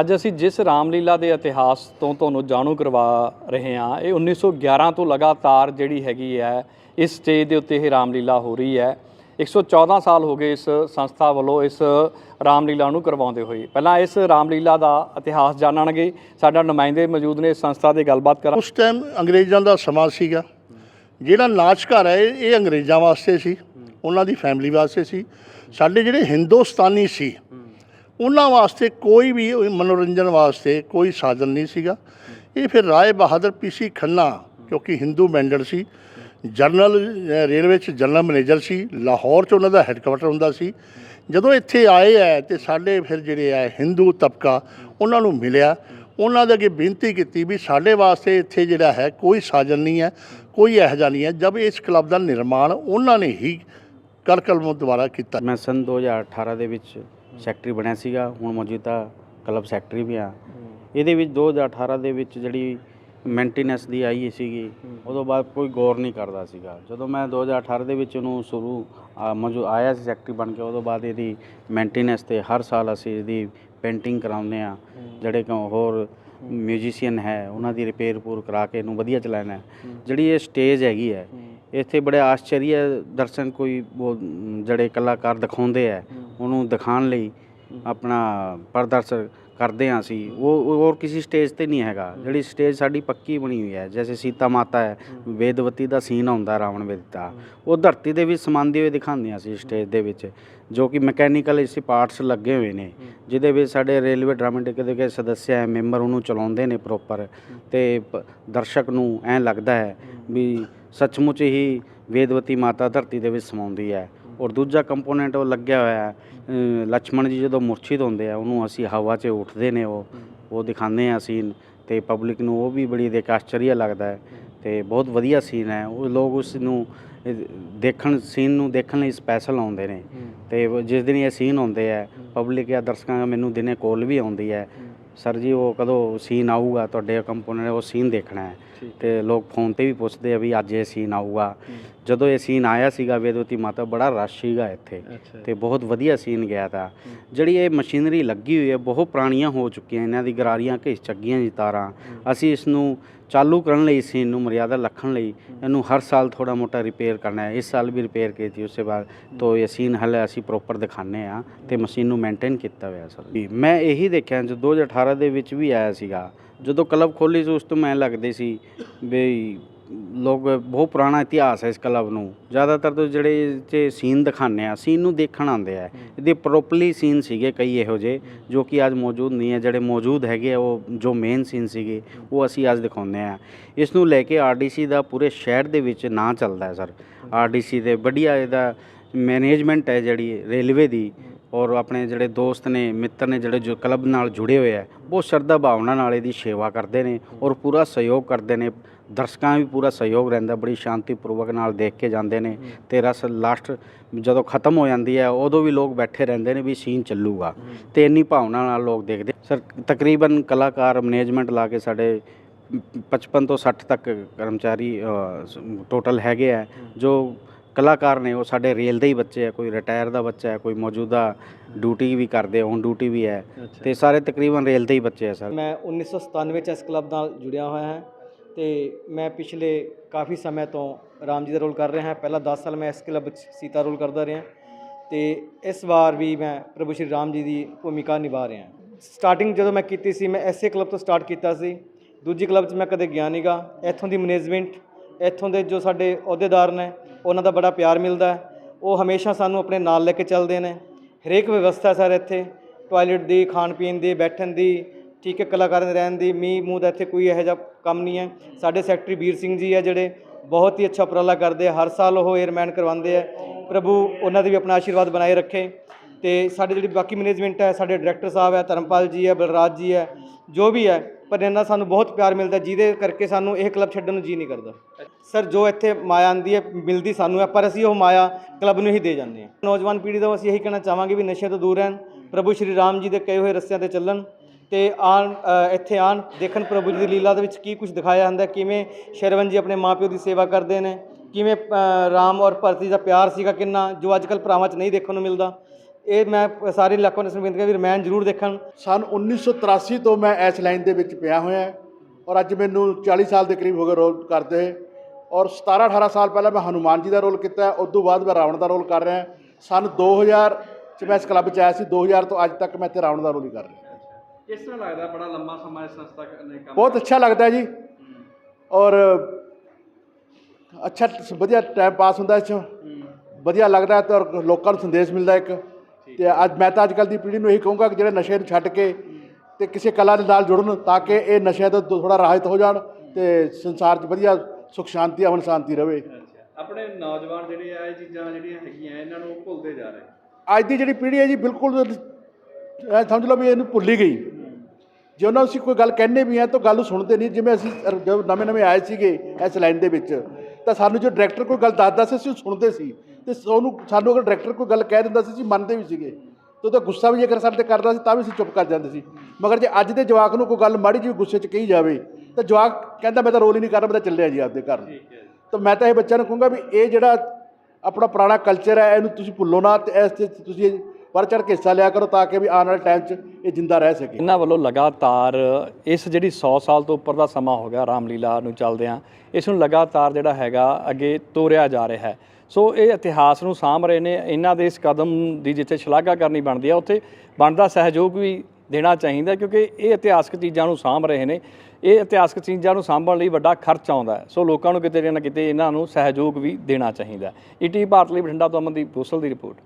ਅੱਜ ਅਸੀਂ ਜਿਸ ਰਾਮਲੀਲਾ ਦੇ ਇਤਿਹਾਸ ਤੋਂ ਤੁਹਾਨੂੰ ਜਾਣੂ ਕਰਵਾ ਰਹੇ ਹਾਂ, ਇਹ 1911 ਤੋਂ ਲਗਾਤਾਰ ਜਿਹੜੀ ਹੈਗੀ ਹੈ, ਇਸ ਸਟੇਜ ਦੇ ਉੱਤੇ ਇਹ ਰਾਮਲੀਲਾ ਹੋ ਰਹੀ ਹੈ। 114 ਸਾਲ ਹੋ ਗਏ ਇਸ ਸੰਸਥਾ ਵੱਲੋਂ ਇਸ ਰਾਮਲੀਲਾ ਨੂੰ ਕਰਵਾਉਂਦੇ ਹੋਏ। ਪਹਿਲਾਂ ਇਸ ਰਾਮਲੀਲਾ ਦਾ ਇਤਿਹਾਸ ਜਾਣਨਗੇ। ਸਾਡਾ ਨੁਮਾਇੰਦੇ ਮੌਜੂਦ ਨੇ ਇਸ ਸੰਸਥਾ ਦੇ ਗੱਲਬਾਤ ਕਰਾਂ। ਉਸ ਟਾਈਮ ਅੰਗਰੇਜ਼ਾਂ ਦਾ ਸਮਾਂ ਸੀਗਾ। ਜਿਹੜਾ ਨਾਚ ਘਰ ਹੈ, ਇਹ ਅੰਗਰੇਜ਼ਾਂ ਵਾਸਤੇ ਸੀ। ਉਹਨਾਂ ਦੀ ਫੈਮਿਲੀ ਵਾਸਤੇ ਸੀ। ਸਾਡੇ ਜਿਹੜੇ ਹਿੰਦੁਸਤਾਨੀ ਸੀ ਉਹਨਾਂ ਵਾਸਤੇ ਕੋਈ ਵੀ ਮਨੋਰੰਜਨ ਵਾਸਤੇ ਕੋਈ ਸਾਧਨ ਨਹੀਂ ਸੀਗਾ। ਇਹ ਫਿਰ ਰਾਏ ਬਹਾਦਰ ਪੀਸੀ ਖੰਨਾ, ਕਿਉਂਕਿ ਹਿੰਦੂ ਮੈਂਡਲ ਸੀ। ਜਨਰਲ ਰੇਲਵੇ 'ਚ ਜਨਰਲ ਮੈਨੇਜਰ ਸੀ। ਲਾਹੌਰ 'ਚ ਉਹਨਾਂ ਦਾ ਹੈੱਡਕੁਆਟਰ ਹੁੰਦਾ ਸੀ। ਜਦੋਂ ਇੱਥੇ ਆਏ ਹੈ ਤੇ ਸਾਡੇ ਫਿਰ ਜਿਹੜੇ ਹੈ ਹਿੰਦੂ ਤਬਕਾ, ਉਹਨਾਂ ਨੂੰ ਮਿਲਿਆ। ਉਹਨਾਂ ਦੇ ਅੱਗੇ ਬੇਨਤੀ ਕੀਤੀ ਵੀ ਸਾਡੇ ਵਾਸਤੇ ਇੱਥੇ ਜਿਹੜਾ ਹੈ ਕੋਈ ਸਾਜਨ ਨਹੀਂ ਹੈ ਕੋਈ ਇਹੋ ਜਿਹਾ ਨਹੀਂ ਹੈ ਜਦ ਇਸ ਕਲੱਬ ਦਾ ਨਿਰਮਾਣ ਉਹਨਾਂ ਨੇ ਹੀ ਕਰ ਕਲਮ ਦੁਆਰਾ ਕੀਤਾ। ਮੈਂ ਸਨ 2018 ਦੇ ਵਿੱਚ ਸੈਕਟਰੀ ਬਣਿਆ ਸੀਗਾ। ਹੁਣ ਮੌਜੂਦਾ ਕਲੱਬ ਸੈਕਟਰੀ ਵੀ ਆ। ਇਹਦੇ ਵਿੱਚ 2018 ਦੇ ਵਿੱਚ ਜਿਹੜੀ ਮੇਨਟੇਨੈਂਸ ਦੀ ਆਈ ਸੀਗੀ ਉਦੋਂ ਬਾਅਦ ਕੋਈ ਗੌਰ ਨਹੀਂ ਕਰਦਾ ਸੀਗਾ। ਜਦੋਂ ਮੈਂ 2018 ਦੇ ਵਿੱਚ ਉਹਨੂੰ ਸ਼ੁਰੂ ਆ, ਮੌਜੂ ਆਇਆ ਸੀ ਸੈਕਟਰੀ ਬਣ ਕੇ ਉਦੋਂ ਬਾਅਦ ਇਹਦੀ ਮੇਨਟੇਨੈਂਸ ਤੇ ਹਰ ਸਾਲ ਅਸੀਂ ਇਹਦੀ ਪੇਂਟਿੰਗ ਕਰਾਉਂਦੇ ਆ ਜਿਹੜੇ ਕਿ ਹੋਰ ਮਿਊਜ਼ੀਸ਼ੀਅਨ ਹੈ ਉਹਨਾਂ ਦੀ ਰਿਪੇਅਰ ਪੂਰ ਕਰਾ ਕੇ ਇਹਨੂੰ ਵਧੀਆ ਚਲਾਉਣਾ ਹੈ। ਜਿਹੜੀ ਇਹ ਸਟੇਜ ਹੈਗੀ ਹੈ। ਇੱਥੇ ਬੜੇ ਆਸ਼ਚर्य ਦਰਸ਼ਨ ਕੋਈ ਜਿਹੜੇ ਕਲਾਕਾਰ ਦਿਖਾਉਂਦੇ ਆ। ਉਹਨੂੰ ਦਿਖਾਉਣ ਲਈ ਆਪਣਾ ਪ੍ਰਦਰਸ਼ਨ ਕਰਦੇ ਹਾਂ ਅਸੀਂ। ਉਹ ਹੋਰ ਕਿਸੇ ਸਟੇਜ ਤੇ ਨਹੀਂ ਹੈਗਾ। ਜਿਹੜੀ ਸਟੇਜ ਸਾਡੀ ਪੱਕੀ ਬਣੀ ਹੋਈ ਹੈ। ਜੈਸੇ ਸੀਤਾ ਮਾਤਾ ਹੈ ਵੇਦਵਤੀ ਦਾ ਸੀਨ ਆਉਂਦਾ ਰਾਵਣ ਵੇਦਤਾ ਉਹ ਧਰਤੀ ਦੇ ਵਿੱਚ ਸਮਾਉਂਦੇ ਹੋਏ ਦਿਖਾਉਂਦੇ ਹਾਂ ਅਸੀਂ ਸਟੇਜ ਦੇ ਵਿੱਚ। ਜੋ ਕਿ ਮਕੈਨੀਕਲ ਇਸੇ ਪਾਰਟਸ ਲੱਗੇ ਹੋਏ ਨੇ। ਜਿਹਦੇ ਵਿੱਚ ਸਾਡੇ ਰੇਲਵੇ ਡਰਾਮੈਟਿਕ ਦੇ ਕੇ ਸਦੱਸਿਆ ਹੈ ਮੈਂਬਰ ਉਹਨੂੰ ਚਲਾਉਂਦੇ ਨੇ ਪ੍ਰੋਪਰ ਤੇ ਦਰਸ਼ਕ ਨੂੰ ਐਂ ਲੱਗਦਾ ਹੈ। ਵੀ ਸੱਚਮੁੱਚ ਹੀ ਵੇਦਵਤੀ ਮਾਤਾ ਧਰਤੀ ਦੇ ਵਿੱਚ ਸਮਾਉਂਦੀ ਹੈ। ਔਰ ਦੂਜਾ ਕੰਪੋਨੈਂਟ ਉਹ ਲੱਗਿਆ ਹੋਇਆ ਹੈ ਲక్ష్మణ ਜੀ ਜਦੋਂ ਮੁਰਛਿਤ ਹੁੰਦੇ ਆ ਉਹਨੂੰ ਅਸੀਂ ਹਵਾ 'ਚ ਉੱਠਦੇ ਨੇ ਉਹ। ਉਹ ਦਿਖਾਉਂਦੇ ਆ ਸੀਨ ਤੇ ਪਬਲਿਕ ਨੂੰ ਉਹ ਵੀ ਬੜੀ ਦੇਖ ਆਸ਼ਚਰੀਆ ਲੱਗਦਾ ਹੈ ਤੇ ਬਹੁਤ ਵਧੀਆ ਸੀਨ ਹੈ। ਉਹ ਲੋਕ ਉਸ ਨੂੰ ਦੇਖਣ ਸੀਨ ਨੂੰ ਦੇਖਣ ਲਈ ਸਪੈਸ਼ਲ ਆਉਂਦੇ ਨੇ। ਤੇ ਜਿਸ ਦਿਨ ਇਹ ਸੀਨ ਹੁੰਦੇ ਆ ਪਬਲਿਕ ਜਾਂ ਦਰਸ਼ਕਾਂ ਮੈਨੂੰ ਦਿਨੇ ਕੋਲ ਵੀ ਆਉਂਦੀ ਹੈ। ਸਰ ਜੀ ਉਹ ਕਦੋਂ ਸੀਨ ਆਊਗਾ ਤੁਹਾਡੇ ਕੰਪੋਨੈਂਟ ਉਹ ਸੀਨ ਦੇਖਣਾ ਹੈ ਤੇ ਲੋਕ ਫੋਨ ਤੇ ਵੀ ਪੁੱਛਦੇ ਆ ਵੀ ਅੱਜ ਇਹ ਸੀਨ ਆਊਗਾ। ਜਦੋਂ ਇਹ ਸੀਨ ਆਇਆ ਸੀਗਾ ਵੇਦਵਤੀ ਮਾਤਾ ਬੜਾ ਰਸ਼ ਸੀਗਾ ਇੱਥੇ ਤੇ ਬਹੁਤ ਵਧੀਆ ਸੀਨ ਗਿਆ ਤਾ। ਜਿਹੜੀ ਇਹ ਮਸ਼ੀਨਰੀ ਲੱਗੀ ਹੋਈ ਹੈ ਬਹੁਤ ਪੁਰਾਣੀਆਂ ਹੋ ਚੁੱਕੀਆਂ ਇਹਨਾਂ ਦੀ ਗਰਾਰੀਆਂ ਘਿਸ ਚੱਗੀਆਂ ਜੀ ਤਾਰਾਂ। ਅਸੀਂ ਇਸ ਨੂੰ ਚਾਲੂ ਕਰਨ ਲਈ ਸੀਨ ਨੂੰ ਮਰਿਆਦਾ ਰੱਖਣ ਲਈ ਇਹਨੂੰ ਹਰ ਸਾਲ ਥੋੜਾ ਮੋਟਾ ਰਿਪੇਅਰ ਕਰਨਾ ਹੈ। ਇਸ ਸਾਲ ਵੀ ਰਿਪੇਅਰ ਕੀਤੀ ਉਸੇ ਬਾਅਦ ਤੋਂ ਇਹ ਸੀਨ ਹਲੇ ਅਸੀਂ ਪ੍ਰੋਪਰ ਦਿਖਾਣੇ ਆ ਤੇ ਮਸ਼ੀਨ ਨੂੰ ਮੇਨਟੇਨ ਕੀਤਾ ਹੋਇਆ ਸਰ। ਮੈਂ ਇਹੀ ਦੇਖਿਆ ਜੋ 2018 ਦੇ ਵਿੱਚ ਵੀ ਆਇਆ ਸੀਗਾ ਜਦੋਂ ਕਲੱਬ ਖੋਲੀ ਸੀ ਉਸ ਤੋਂ ਮੈਂ ਲੱਗਦੇ ਸੀ ਵੀ ਲੋਕ ਬਹੁਤ ਪੁਰਾਣਾ ਇਤਿਹਾਸ ਹੈ ਇਸ ਕਲੱਬ ਨੂੰ। ਜ਼ਿਆਦਾਤਰ ਤੋਂ ਜਿਹੜੇ ਚ ਸੀਨ ਦਿਖਾਉਂਦੇ ਆ ਸੀਨ ਨੂੰ ਦੇਖਣ ਆਉਂਦੇ ਆ। ਇਹਦੇ ਪ੍ਰੋਪਰਲੀ ਸੀਨ ਸੀਗੇ ਕਈ ਇਹੋ ਜਿਹੇ ਜੋ ਕਿ ਅੱਜ ਮੌਜੂਦ ਨਹੀਂ ਹੈ। ਜਿਹੜੇ ਮੌਜੂਦ ਹੈਗੇ ਉਹ ਜੋ ਮੇਨ ਸੀਨ ਸੀਗੇ ਉਹ ਅਸੀਂ ਅੱਜ ਦਿਖਾਉਂਦੇ ਆ। ਇਸ ਨੂੰ ਲੈ ਕੇ ਆਰਡੀਸੀ ਦਾ ਪੂਰੇ ਸ਼ਹਿਰ ਦੇ ਵਿੱਚ ਨਾਂ ਚੱਲਦਾ ਹੈ ਸਰ। ਆਰਡੀਸੀ ਦੇ ਵਧੀਆ ਇਹਦਾ ਮੈਨੇਜਮੈਂਟ ਹੈ ਜਿਹੜੀ ਰੇਲਵੇ ਦੀ ਔਰ ਆਪਣੇ ਜਿਹੜੇ ਦੋਸਤ ਨੇ ਮਿੱਤਰ ਨੇ ਜਿਹੜੇ ਜੋ ਕਲੱਬ ਨਾਲ ਜੁੜੇ ਹੋਏ ਆ ਬਹੁਤ ਸ਼ਰਧਾ ਭਾਵਨਾ ਨਾਲ ਇਹਦੀ ਸੇਵਾ ਕਰਦੇ ਨੇ ਔਰ ਪੂਰਾ ਸਹਿਯੋਗ ਕਰਦੇ ਨੇ। ਦਰਸ਼ਕਾਂ ਵੀ ਪੂਰਾ ਸਹਿਯੋਗ ਰਹਿੰਦਾ ਬੜੀ ਸ਼ਾਂਤੀਪੂਰਵਕ ਨਾਲ ਦੇਖ ਕੇ ਜਾਂਦੇ ਨੇ ਤੇ ਰਸ ਲਾਸਟ ਜਦੋਂ ਖਤਮ ਹੋ ਜਾਂਦੀ ਹੈ ਉਦੋਂ ਵੀ ਲੋਕ ਬੈਠੇ ਰਹਿੰਦੇ ਨੇ ਵੀ ਸੀਨ ਚੱਲੂਗਾ ਤੇ ਇੰਨੀ ਭਾਵਨਾ ਨਾਲ ਲੋਕ ਦੇਖਦੇ। ਸਰ ਤਕਰੀਬਨ ਕਲਾਕਾਰ ਮੈਨੇਜਮੈਂਟ ਲਾ ਕੇ ਸਾਡੇ 55 ਤੋਂ 60 ਤੱਕ ਕਰਮਚਾਰੀ ਟੋਟਲ ਹੈਗੇ ਆ ਜੋ ਕਲਾਕਾਰ ਨੇ ਉਹ ਸਾਡੇ ਰੇਲ ਦੇ ਹੀ ਬੱਚੇ ਆ ਕੋਈ ਰਿਟਾਇਰ ਦਾ ਬੱਚਾ ਹੈ ਕੋਈ ਮੌਜੂਦਾ ਡਿਊਟੀ ਵੀ ਕਰਦੇ ਔਨ ਡਿਊਟੀ ਵੀ ਹੈ ਤੇ ਸਾਰੇ ਤਕਰੀਬਨ ਰੇਲ ਦੇ ਹੀ ਬੱਚੇ ਆ ਸਰ। ਮੈਂ 1997 ਚ ਇਸ ਕਲੱਬ ਨਾਲ ਜੁੜਿਆ ਹੋਇਆ ਹਾਂ। ਤੇ ਮੈਂ ਪਿਛਲੇ ਕਾਫੀ ਸਮੇਂ ਤੋਂ ਰਾਮ ਜੀ ਦਾ ਰੋਲ ਕਰ ਰਿਹਾ ਹਾਂ। ਪਹਿਲਾਂ 10 ਸਾਲ ਮੈਂ ਇਸ ਕਲੱਬ ਵਿੱਚ ਸੀਤਾ ਰੋਲ ਕਰਦਾ ਰਿਹਾ। ਤੇ ਇਸ ਵਾਰ ਵੀ ਮੈਂ ਪ੍ਰਭੂ ਸ਼੍ਰੀ ਰਾਮ ਜੀ ਦੀ ਭੂਮਿਕਾ ਨਿਭਾ ਰਿਹਾ ਸਟਾਰਟਿੰਗ ਜਦੋਂ ਮੈਂ ਕੀਤੀ ਸੀ, ਮੈਂ ਐਸੇ ਕਲੱਬ ਤੋਂ ਸਟਾਰਟ ਕੀਤਾ ਸੀ। ਦੂਜੀ ਕਲੱਬ 'ਚ ਮੈਂ ਕਦੇ ਗਿਆ ਨਹੀਂਗਾ ਇੱਥੋਂ ਦੀ ਮੈਨੇਜਮੈਂਟ, ਇੱਥੋਂ ਦੇ ਜੋ ਸਾਡੇ ਅਹੁਦੇਦਾਰ ਨੇ, ਉਹਨਾਂ ਦਾ ਬੜਾ ਪਿਆਰ ਮਿਲਦਾ ਉਹ ਹਮੇਸ਼ਾ ਸਾਨੂੰ ਆਪਣੇ ਨਾਲ ਲੈ ਕੇ ਚੱਲਦੇ ਨੇ। ਹਰੇਕ ਵਿਵਸਥਾ ਸਰ ਇੱਥੇ। ਟਾਇਲਟ ਦੀ ਖਾਣ ਪੀਣ ਦੀ, ਬੈਠਣ ਦੀ ਠੀਕ ਹੈ, ਕਲਾਕਾਰਾਂ ਦੇ ਰਹਿਣ ਦੀ ਮੀਂਹ ਮੂੰਹ ਦਾ ਇੱਥੇ ਕੋਈ ਇਹੋ ਜਿਹਾ ਕੰਮ ਨਹੀਂ ਹੈ। ਸਾਡੇ ਸੈਕਟਰੀ ਵੀਰ ਸਿੰਘ ਜੀ ਹੈ ਜਿਹੜੇ ਬਹੁਤ ਹੀ ਅੱਛਾ ਉਪਰਾਲਾ ਕਰਦੇ ਆ, ਹਰ ਸਾਲ ਉਹ 에ਅਰਮੈਨ ਕਰਵਾਉਂਦੇ ਆ। ਪ੍ਰਭੂ, ਉਹਨਾਂ ਦੇ ਵੀ ਆਪਣਾ ਆਸ਼ੀਰਵਾਦ ਬਣਾਏ ਰੱਖੇ। ਤੇ ਸਾਡੇ ਜਿਹੜੀ ਬਾਕੀ ਮੈਨੇਜਮੈਂਟ ਹੈ, ਸਾਡੇ ਡਾਇਰੈਕਟਰ ਸਾਹਿਬ ਹੈ, ਧਰਮਪਾਲ ਜੀ ਹੈ, ਬਲਰਾਜ ਜੀ ਹੈ, ਜੋ ਵੀ ਹੈ, ਪਰ ਇਹਨਾਂ ਸਾਨੂੰ ਬਹੁਤ ਪਿਆਰ ਮਿਲਦਾ ਜਿਹਦੇ ਕਰਕੇ ਸਾਨੂੰ ਇਹ ਕਲੱਬ ਛੱਡਣ ਨੂੰ ਜੀ ਨਹੀਂ ਕਰਦਾ। ਸਰ ਜੋ ਇੱਥੇ ਮਾਇਆ ਆਂਦੀ ਹੈ, ਮਿਲਦੀ ਸਾਨੂੰ ਹੈ, ਪਰ ਅਸੀਂ ਉਹ ਮਾਇਆ ਕਲੱਬ ਨੂੰ ਹੀ ਦੇ ਜਾਂਦੇ ਹਾਂ। ਨੌਜਵਾਨ ਪੀੜ੍ਹੀ ਦਾ ਅਸੀਂ ਇਹੀ ਕਹਿਣਾ ਚਾਹਾਂਗੇ ਵੀ ਨਸ਼ੇ ਤੋਂ ਦੂਰ ਰਹਿਣ। ਪ੍ਰਭੂ, ਸ਼੍ਰੀ ਰਾਮ ਜੀ ਦੇ ਕਹੇ ਹੋਏ ਰਸਤਿਆਂ ਤੇ ਚੱਲਣ। ਤੇ ਆਣ ਇੱਥੇ ਆਣ ਦੇਖਣ ਪ੍ਰਭੂ ਜੀ ਦੀ ਲੀਲਾ ਦੇ ਵਿੱਚ ਕੀ ਕੁਝ ਦਿਖਾਇਆ ਜਾਂਦਾ ਕਿਵੇਂ ਸ਼ਰਵਨ ਜੀ ਆਪਣੇ ਮਾਪਿਓ ਦੀ ਸੇਵਾ ਕਰਦੇ ਨੇ ਕਿਵੇਂ ਰਾਮ ਔਰ ਭਰਤੀ ਦਾ ਪਿਆਰ ਸੀਗਾ ਕਿੰਨਾ ਜੋ ਅੱਜ ਕੱਲ੍ਹ ਭਰਾਵਾਂ 'ਚ ਨਹੀਂ ਦੇਖਣ ਨੂੰ ਮਿਲਦਾ। ਇਹ ਮੈਂ ਸਾਰੇ ਇਲਾਕਿਆਂ ਨੂੰ ਬੇਨਤੀ ਵੀ ਰਮੈਨ ਜ਼ਰੂਰ ਦੇਖਣ। ਸਨ 1983 ਤੋਂ ਮੈਂ ਇਸ ਲਾਈਨ ਦੇ ਵਿੱਚ ਪਿਆ ਹੋਇਆ ਔਰ ਅੱਜ ਮੈਨੂੰ 40 ਸਾਲ ਦੇ ਕਰੀਬ ਹੋ ਗਏ ਰੋਲ ਕਰਦੇ ਔਰ 17 18 ਸਾਲ ਪਹਿਲਾਂ ਮੈਂ ਹਨੂਮਾਨ ਜੀ ਦਾ ਰੋਲ ਕੀਤਾ ਹੈ, ਉਸ ਤੋਂ ਬਾਅਦ ਮੈਂ ਰਾਵਣ ਦਾ ਰੋਲ ਕਰ ਰਿਹਾ ਸਨ 2000 ਚ ਮੈਂ ਇਸ ਕਲੱਬ ਚ ਆਇਆ ਸੀ 2000 ਤੋਂ ਅੱਜ ਤੱਕ ਮੈਂ ਇੱਥੇ ਰਾਵਣ ਦਾ ਰੋਲ ਹੀ ਕਰ ਰਿਹਾ ਕਿਸ ਤਰ੍ਹਾਂ ਲੱਗਦਾ ਬੜਾ ਲੰਮਾ ਸਮਾਂ ਇਸ ਸੰਸਥਾ ਨੇ ਕੰਮ ਬਹੁਤ ਅੱਛਾ ਲੱਗਦਾ ਹੈ। ਜੀ ਔਰ ਅੱਛਾ ਵਧੀਆ ਟਾਈਮ ਪਾਸ ਹੁੰਦਾ ਇਸ 'ਚ। ਵਧੀਆ ਲੱਗਦਾ ਹੈ ਤੇ ਔਰ ਲੋਕਾਂ ਨੂੰ ਸੰਦੇਸ਼ ਮਿਲਦਾ ਇੱਕ। ਤੇ ਅੱਜ ਮੈਂ ਤਾਂ ਅੱਜ ਕੱਲ੍ਹ ਦੀ ਪੀੜ੍ਹੀ ਨੂੰ ਇਹੀ ਕਹੂੰਗਾ ਕਿ ਜਿਹੜੇ ਨਸ਼ੇ ਨੂੰ ਛੱਡ ਕੇ ਤੇ ਕਿਸੇ ਕਲਾ ਦੇ ਨਾਲ ਜੁੜਨ ਤਾਂ ਕਿ ਇਹ ਨਸ਼ਿਆਂ ਤੋਂ ਥੋੜਾ ਰਾਹਤ ਹੋ ਜਾਣ ਤੇ ਸੰਸਾਰ 'ਚ ਵਧੀਆ ਸੁਖ ਸ਼ਾਂਤੀ ਅਮਨ ਸ਼ਾਂਤੀ ਰਵੇ। ਆਪਣੇ ਨੌਜਵਾਨ ਜਿਹੜੇ ਆ ਇਹ ਚੀਜ਼ਾਂ ਜਿਹੜੀਆਂ ਹੈਗੀਆਂ ਇਹਨਾਂ ਨੂੰ ਭੁੱਲਦੇ ਜਾ ਰਹੇ? ਅੱਜ ਦੀ ਜਿਹੜੀ ਪੀੜ੍ਹੀ ਹੈ ਜੀ ਬਿਲਕੁਲ ਸਮਝ ਲਓ ਵੀ ਇਹਨੂੰ ਭੁੱਲ ਗਈ। ਜੇ ਉਹਨਾਂ ਨੂੰ ਅਸੀਂ ਕੋਈ ਗੱਲ ਕਹਿੰਦੇ ਵੀ ਆ ਤਾਂ ਗੱਲ ਸੁਣਦੇ ਨਹੀਂ ਜਿਵੇਂ ਅਸੀਂ ਜਦੋਂ ਨਵੇਂ ਨਵੇਂ ਆਏ ਸੀਗੇ ਇਸ ਲਾਈਨ ਦੇ ਵਿੱਚ ਤਾਂ ਸਾਨੂੰ ਜੋ ਡਾਇਰੈਕਟਰ ਕੋਈ ਗੱਲ ਦੱਸਦਾ ਸੀ ਅਸੀਂ ਸੁਣਦੇ ਸੀ। ਤੇ ਸਾਨੂੰ ਸਾਨੂੰ ਅਗਰ ਡਾਇਰੈਕਟਰ ਕੋਈ ਗੱਲ ਕਹਿ ਦਿੰਦਾ ਸੀ ਅਸੀਂ ਮੰਨਦੇ ਵੀ ਸੀਗੇ। ਤੇ ਉਹਦਾ ਗੁੱਸਾ ਵੀ ਜੇਕਰ ਸਾਡੇ ਤੇ ਕਰਦਾ ਸੀ ਤਾਂ ਵੀ ਅਸੀਂ ਚੁੱਪ ਕਰ ਜਾਂਦੇ ਸੀ। ਮਗਰ ਜੇ ਅੱਜ ਦੇ ਜਵਾਕ ਨੂੰ ਕੋਈ ਗੱਲ ਮਾੜੀ ਜਿਹੀ ਗੁੱਸੇ 'ਚ ਕਹੀ ਜਾਵੇ ਤਾਂ ਜਵਾਕ ਕਹਿੰਦਾ ਮੈਂ ਤਾਂ ਰੋਲ ਹੀ ਨਹੀਂ ਕਰਨਾ ਮੈਂ ਤਾਂ ਚੱਲਿਆ ਜੀ ਆਪਦੇ ਘਰ। ਤਾਂ ਮੈਂ ਤਾਂ ਇਹ ਬੱਚਿਆਂ ਨੂੰ ਕਹੂੰਗਾ ਵੀ ਇਹ ਜਿਹੜਾ ਆਪਣਾ ਪੁਰਾਣਾ ਕਲਚਰ ਹੈ ਇਹਨੂੰ ਤੁਸੀਂ ਭੁੱਲੋ ਨਾ ਤੇ ਇਸ ਤੇ ਤੁਸੀਂ ਪਰ ਚੜ੍ਹ ਕੇ ਹਿੱਸਾ ਲਿਆ ਕਰੋ ਤਾਂ ਕਿ ਵੀ ਆਉਣ ਵਾਲੇ ਟਾਈਮ 'ਚ ਇਹ ਜਿੰਦਾ ਰਹਿ ਸਕੇ। ਇਹਨਾਂ ਵੱਲੋਂ ਲਗਾਤਾਰ ਇਸ ਜਿਹੜੀ 100 ਸਾਲ ਤੋਂ ਉੱਪਰ ਦਾ ਸਮਾਂ ਹੋ ਗਿਆ ਰਾਮਲੀਲਾ ਨੂੰ ਚੱਲਦਿਆਂ, ਇਸ ਨੂੰ ਲਗਾਤਾਰ ਜਿਹੜਾ ਹੈਗਾ ਅੱਗੇ ਤੋਰਿਆ ਜਾ ਰਿਹਾ ਹੈ। ਸੋ ਇਹ ਇਤਿਹਾਸ ਨੂੰ ਸਾਂਭ ਰਹੇ ਨੇ, ਇਹਨਾਂ ਦੇ ਇਸ ਕਦਮ ਦੀ ਜਿੱਥੇ ਸ਼ਲਾਘਾ ਕਰਨੀ ਬਣਦੀ ਹੈ ਉੱਥੇ ਬਣਦਾ ਸਹਿਯੋਗ ਵੀ ਦੇਣਾ ਚਾਹੀਦਾ ਕਿਉਂਕਿ ਇਹ ਇਤਿਹਾਸਕ ਚੀਜ਼ਾਂ ਨੂੰ ਸਾਂਭ ਰਹੇ ਨੇ। ਇਹ ਇਤਿਹਾਸਕ ਚੀਜ਼ਾਂ ਨੂੰ ਸਾਂਭਣ ਲਈ ਵੱਡਾ ਖਰਚ ਆਉਂਦਾ ਹੈ। ਸੋ ਲੋਕਾਂ ਨੂੰ ਕਿਤੇ ਨਾ ਕਿਤੇ ਇਹਨਾਂ ਨੂੰ ਸਹਿਯੋਗ ਵੀ ਦੇਣਾ ਚਾਹੀਦਾ ਈਟੀ ਭਾਰਤ ਲਈ ਬਠਿੰਡਾ ਤੋਂ ਅਮਨਦੀਪ ਗੋਸਲ ਦੀ ਰਿਪੋਰਟ।